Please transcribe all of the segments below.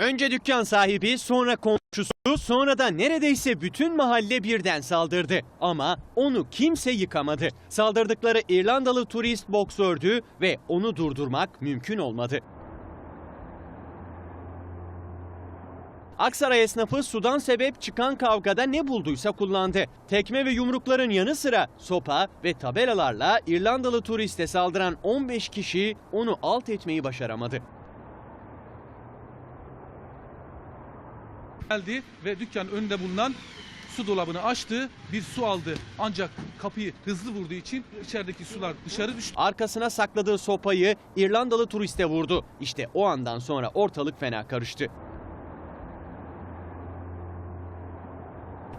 Önce dükkan sahibi, sonra komşusu, sonra da neredeyse bütün mahalle birden saldırdı. Ama onu kimse yıkamadı. Saldırdıkları İrlandalı turist boksördü ve onu durdurmak mümkün olmadı. Aksaray esnafı sudan sebep çıkan kavgada ne bulduysa kullandı. Tekme ve yumrukların yanı sıra sopa ve tabelalarla İrlandalı turiste saldıran 15 kişi onu alt etmeyi başaramadı. Geldi ve dükkanın önünde bulunan su dolabını açtı. Bir su aldı ancak kapıyı hızlı vurduğu için içerideki sular dışarı düştü. Arkasına sakladığı sopayı İrlandalı turiste vurdu. İşte o andan sonra ortalık fena karıştı.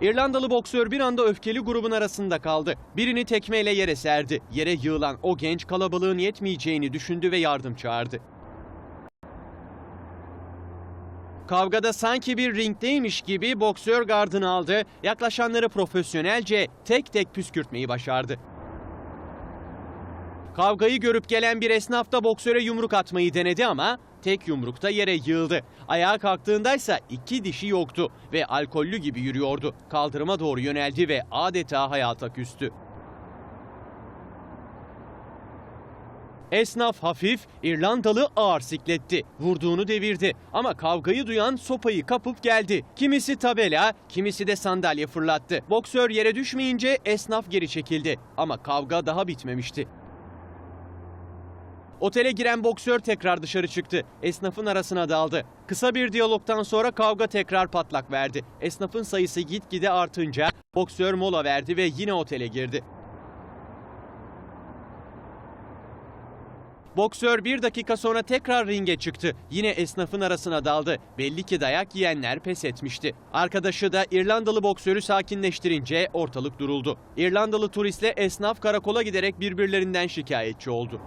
İrlandalı boksör bir anda öfkeli grubun arasında kaldı. Birini tekmeyle yere serdi. Yere yığılan o genç kalabalığın yetmeyeceğini düşündü ve yardım çağırdı. Kavgada sanki bir ringdeymiş gibi boksör gardını aldı. Yaklaşanları profesyonelce tek tek püskürtmeyi başardı. Kavgayı görüp gelen bir esnaf da boksöre yumruk atmayı denedi ama tek yumrukta yere yığıldı. Ayağa kalktığındaysa iki dişi yoktu ve alkollü gibi yürüyordu. Kaldırıma doğru yöneldi ve adeta hayata küstü. Esnaf hafif, İrlandalı ağır sikletti. Vurduğunu devirdi ama kavgayı duyan sopayı kapıp geldi. Kimisi tabela, kimisi de sandalye fırlattı. Boksör yere düşmeyince esnaf geri çekildi ama kavga daha bitmemişti. Otele giren boksör tekrar dışarı çıktı. Esnafın arasına daldı. Kısa bir diyalogtan sonra kavga tekrar patlak verdi. Esnafın sayısı gitgide artınca boksör mola verdi ve yine otele girdi. Boksör bir dakika sonra tekrar ringe çıktı. Yine esnafın arasına daldı. Belli ki dayak yiyenler pes etmişti. Arkadaşı da İrlandalı boksörü sakinleştirince ortalık duruldu. İrlandalı turistle esnaf karakola giderek birbirlerinden şikayetçi oldu.